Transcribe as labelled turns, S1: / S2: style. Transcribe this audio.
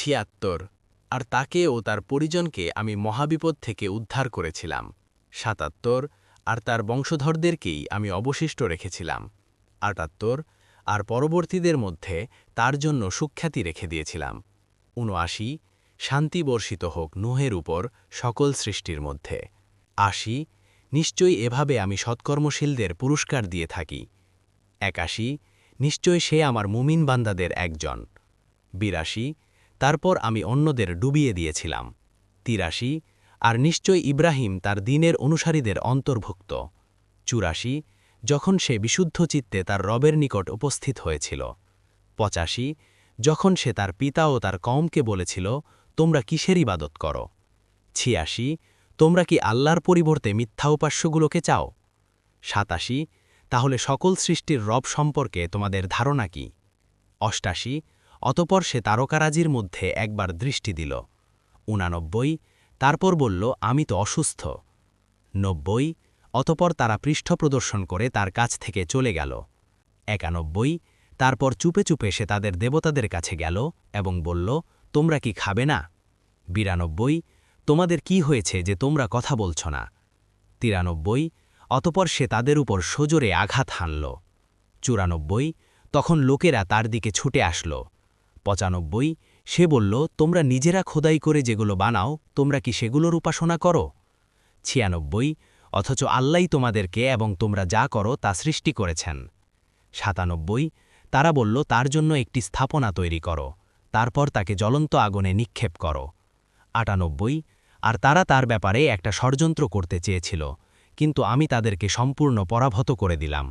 S1: ছিয়াত্তর, আর তাকে ও তার পরিজনকে আমি মহাবিপদ থেকে উদ্ধার করেছিলাম। সাতাত্তর, আর তার বংশধরদেরকেই আমি অবশিষ্ট রেখেছিলাম। আটাত্তর, আর পরবর্তীদের মধ্যে তার জন্য সুখ্যাতি রেখে দিয়েছিলাম। উনআশি শান্তি বর্ষিত হোক নুহের উপর সকল সৃষ্টির মধ্যে। আশি, নিশ্চয়ই এভাবে আমি সৎকর্মশীলদের পুরস্কার দিয়ে থাকি। একাশি নিশ্চয় সে আমার মুমিন বান্দাদের একজন। বিরাশি তারপর আমি অন্যদের ডুবিয়ে দিয়েছিলাম, তিরাশি, আর নিশ্চয় ইব্রাহিম তার দিনের অনুসারীদের অন্তর্ভুক্ত। চুরাশি, যখন সে বিশুদ্ধ চিত্তে তার রবের নিকট উপস্থিত হয়েছিল। পঁচাশি, যখন সে তার পিতা ও তার কমকে বলেছিল, তোমরা কিসের ইবাদত করো? ছিয়াশি, তোমরা কি আল্লাহর পরিবর্তে মিথ্যা উপাস্যগুলোকে চাও? সাতাশি, তাহলে সকল সৃষ্টির রব সম্পর্কে তোমাদের ধারণা কি? অষ্টাশি অতপর সে তারকারাজির মধ্যে একবার দৃষ্টি দিল। উনানব্বই, তারপর বলল, আমি তো অসুস্থ। নব্বই, অতপর তারা পৃষ্ঠ প্রদর্শন করে তার কাছ থেকে চলে গেল। একানব্বই, তারপর চুপে চুপে সে তাদের দেবতাদের কাছে গেল এবং বলল, তোমরা কি খাবে না? বিরানব্বই, তোমাদের কি হয়েছে যে তোমরা কথা বলছ না? তিরানব্বই, অতপর সে তাদের উপর সজোরে আঘাত হানল। চুরানব্বই, তখন লোকেরা তার দিকে ছুটে আসল। পঁচানব্বই, সে বলল, তোমরা নিজেরা খোদাই করে যেগুলো বানাও, তোমরা কি সেগুলোর উপাসনা করো? ছিয়ানব্বই, অথচ আল্লাই তোমাদেরকে এবং তোমরা যা করো তা সৃষ্টি করেছেন। সাতানব্বই, তারা বলল, তার জন্য একটি স্থাপনা তৈরি করো, তারপর তাকে জ্বলন্ত আগুনে নিক্ষেপ করো। আটানব্বই, আর তারা তার ব্যাপারে একটা ষড়যন্ত্র করতে চেয়েছিল, কিন্তু আমি তাদেরকে সম্পূর্ণ পরাভত করে দিলাম।